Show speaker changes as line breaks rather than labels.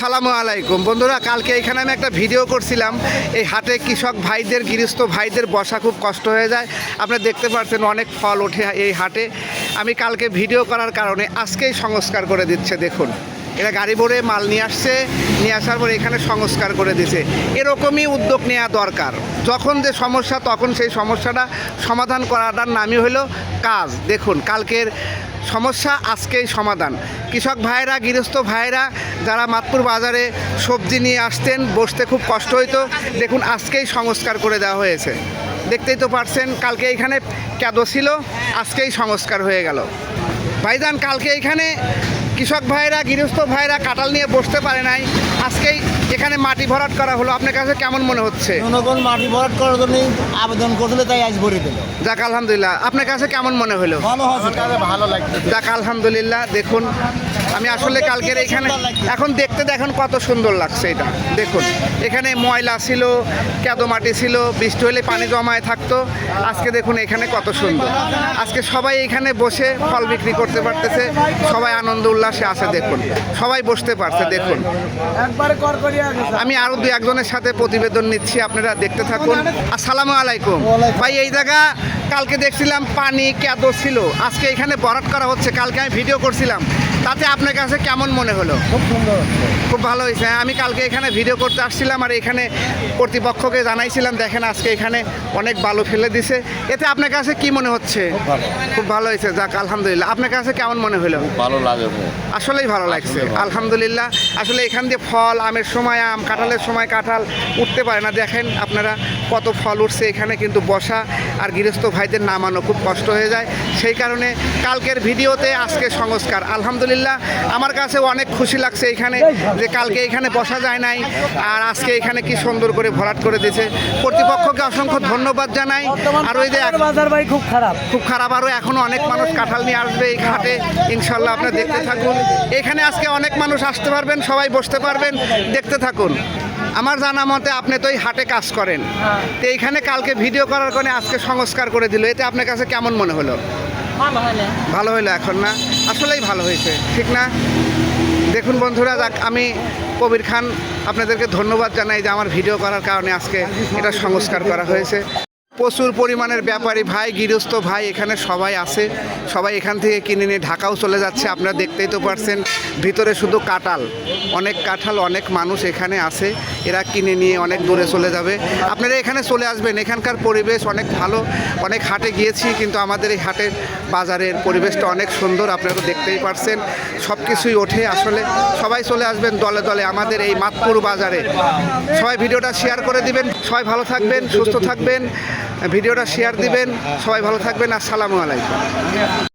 আসসালামু আলাইকুম। বন্ধুরা, কালকে এখানে আমি একটা ভিডিও করছিলাম। এই হাটে কৃষক ভাইদের, গৃহস্থ ভাইদের বসা খুব কষ্ট হয়ে যায়। আপনারা দেখতে পাচ্ছেন অনেক ফল ওঠে এই হাটে। আমি কালকে ভিডিও করার কারণে আজকেই সংস্কার করে দিচ্ছে, দেখুন। এরা গাড়ি ভরে মাল নিয়ে আসছে, নিয়ে আসার পর এখানে সংস্কার করে দিছে এরকমই উদ্যোগ নেওয়া দরকার। যখন যে সমস্যা, তখন সেই সমস্যাটা সমাধান করাটার নামই হলো কাজ। দেখুন, কালকের সমস্যা, আজকেই সমাধান। কৃষক ভাইরা গৃহস্থ ভাইরা যারা মাতপুর বাজারে সবজি নিয়ে আসতেন, বসতে খুব কষ্ট হইতো। দেখুন, আজকেই সংস্কার করে দেওয়া হয়েছে। দেখতেই তো পারছেন, কালকে এখানে ক্যাদো ছিল, আজকেই সংস্কার হয়ে গেল। ভাইজান, কালকে এখানে কৃষক ভাইরা গৃহস্থ ভাইরা কাটাল নিয়ে বসতে পারে নাই। আজকেই এখানে মাটি ভরাট করা হলো। আপনার কাছে কেমন মনে হচ্ছে?
জনগণ মাটি ভরাট করার জন্য আবেদন করলে তাই আজ ভরে দিল।
যাক আলহামদুলিল্লাহ। আপনার কাছে কেমন মনে হলো?
ভালো হয়েছে ভালো লাগছে।
যাক আলহামদুলিল্লাহ। দেখুন আমি আসলে কালকের এখানে এখন দেখতে দেখেন কত সুন্দর লাগছে এটা। দেখুন এখানে ময়লা ছিল কেদো মাটি ছিল বৃষ্টি হলে পানি জমায় থাকতো। আজকে দেখুন এখানে কত সুন্দর। আজকে সবাই এখানে বসে ফল বিক্রি করতে পারতেছে। সবাই আনন্দ উল্লাসে আছে দেখুন। সবাই বসতে পারছে দেখুন। আমি আরও দু একজনের সাথে প্রতিবেদন নিচ্ছি আপনারা দেখতে থাকুন। আসসালামু আলাইকুম। ভাই এই জায়গা কালকে দেখছিলাম পানি কেদো ছিল। আজকে এখানে বরাট করা হচ্ছে। কালকে আমি ভিডিও করছিলাম। তাতে আপনার কাছে কেমন মনে হলো?
খুব সুন্দর
খুব ভালো হয়েছে। হ্যাঁ, আমি কালকে এখানে ভিডিও করতে আসছিলাম আর এখানে কর্তৃপক্ষকে জানাইছিলাম দেখেন আজকে এখানে অনেক বালু ফেলে দিছে। এতে আপনার কাছে কি মনে হচ্ছে? খুব ভালো। হয়েছে। যাক আলহামদুলিল্লাহ। আপনার কাছে কেমন মনে হলো?
ভালো লাগে
আসলেই ভালো লাগছে। আলহামদুলিল্লাহ। আসলে এখান দিয়ে ফল আমের সময় আম কাঁঠালের সময় কাঁঠাল উঠতে পারে না। দেখেন আপনারা কত ফল উঠছে এখানে কিন্তু বসা আর গৃহস্থ ভাইদের নামানো খুব কষ্ট হয়ে যায়। সেই কারণে কালকের ভিডিওতে আজকে সংস্কার। আলহামদুলিল্লাহ আমার কাছে অনেক খুশি লাগছে এখানে যে কালকে এখানে বসা যায় নাই আর আজকে এখানে কি সুন্দর করে ভরাট করে দিয়েছে। কর্তৃপক্ষকে অসংখ্য ধন্যবাদ জানাই। আর ওই যে
বাজার ভাই খুব খারাপ।
খুব খারাপ আরও এখনও অনেক মানুষ কাঁঠাল নিয়ে আসবে এই ঘাটে। ইনশাল্লাহ আপনার দেখতে থাকুন। এখানে আজকে অনেক মানুষ আসতে পারবেন সবাই বসতে পারবেন দেখতে থাকুন। আমার জানা মতে আপনি তো এই হাটে কাজ করেন। তো এইখানে কালকে ভিডিও করার কারণে আজকে সংস্কার করে দিল। এতে আপনার কাছে কেমন মনে হলো? ভালো হলো। এখন না? আসলেই ভালো হয়েছে ঠিক না? দেখুন বন্ধুরা যাক আমি কবির খান আপনাদেরকে ধন্যবাদ জানাই যে আমার ভিডিও করার কারণে আজকে এটা সংস্কার করা হয়েছে। প্রচুর পরিমাণের ব্যাপারী ভাই, গৃহস্থ ভাই এখানে সবাই আছে। সবাই এখান থেকে কিনে নিয়ে ঢাকাও চলে যাচ্ছে, আপনারা দেখতেই তো পারছেন। ভিতরে শুধু কাঁঠাল। অনেক কাঁঠাল, অনেক মানুষ এখানে আছে। এরা কিনে নিয়ে অনেক দূরে চলে যাবে। আপনারা এখানে চলে আসবেন। এখানকার পরিবেশ অনেক ভালো। অনেক হাটে গিয়েছি, কিন্তু আমাদের এই হাটের বাজারের পরিবেশটা অনেক সুন্দর, আপনারা দেখতেই পারছেন। সব কিছুই ওঠে আসলে। সবাই চলে আসবেন দলে দলে আমাদের এই মাতপুর বাজারে। সবাই ভিডিওটা শেয়ার করে দিবেন। সবাই ভালো থাকবেন, সুস্থ থাকবেন। ভিডিওটা শেয়ার দিবেন। সবাই ভালো থাকবেন। আসসালামু আলাইকুম।